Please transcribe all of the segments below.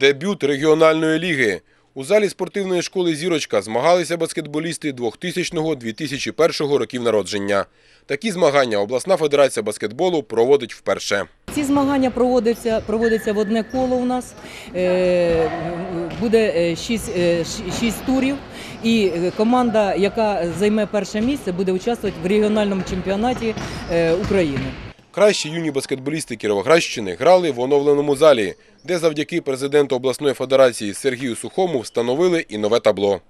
Дебют регіональної ліги. У залі спортивної школи «Зірочка» змагалися баскетболісти 2000-2001 років народження. Такі змагання обласна федерація баскетболу проводить вперше. Ці змагання проводяться, проводяться в одне коло у нас. Е, Буде е, шість, е, шість турів. І команда, яка займе перше місце, буде участвувати в регіональному чемпіонаті України. Кращі юні баскетболісти Кіровоградщини грали в оновленому залі, де завдяки президенту обласної федерації Сергію Сухому встановили і нове табло.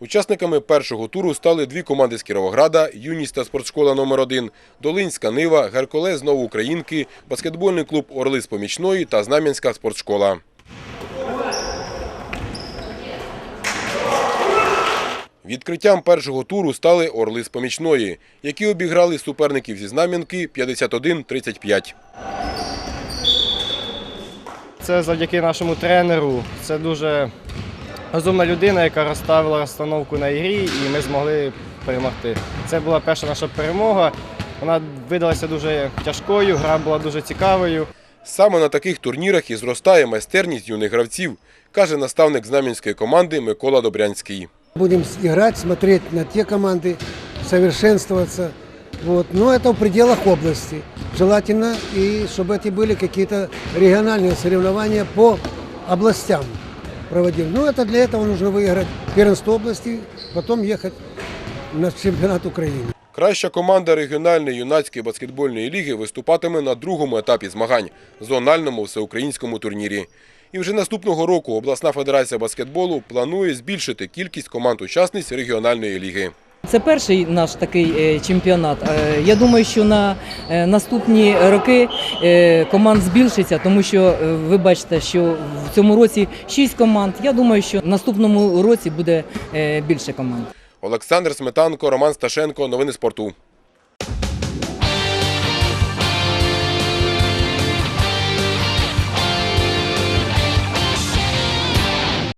Учасниками першого туру стали дві команди з Кіровограда, юність та спортшкола номер 1 Долинська Нива, Геркулес Новоукраїнки, баскетбольний клуб Орли з Помічної та Знам'янська спортшкола. Відкриттям першого туру стали Орли з Помічної, які обіграли суперників зі Знам'янки 51-35. Це завдяки нашому тренеру. Це дуже розумна людина, яка розставила розстановку на ігрі, і ми змогли перемогти. Це була перша наша перемога. Вона видалася дуже тяжкою, гра була дуже цікавою. Саме на таких турнірах і зростає майстерність юних гравців, каже наставник знам'янської команди Микола Добрянський. Будем с- играть, смотреть на те команды, совершенствоваться. Вот. Но это в пределах области. Желательно, и чтобы эти были какие-то региональные соревнования по областям проводили. Но это для этого нужно выиграть первенство области, потом ехать на чемпионат Украины. Краща команда регіональної юнацької баскетбольної ліги виступатиме на другому етапі змагань – зональному всеукраїнському турнірі. І вже наступного року обласна федерація баскетболу планує збільшити кількість команд-учасниць регіональної ліги. Це перший наш такий е, чемпіонат. Е, Я думаю, що на е, наступні роки команд збільшиться, тому що ви бачите, що в цьому році шість команд. Я думаю, що в наступному році буде більше команд. Олександр Сметанко, Роман Сташенко. Новини спорту.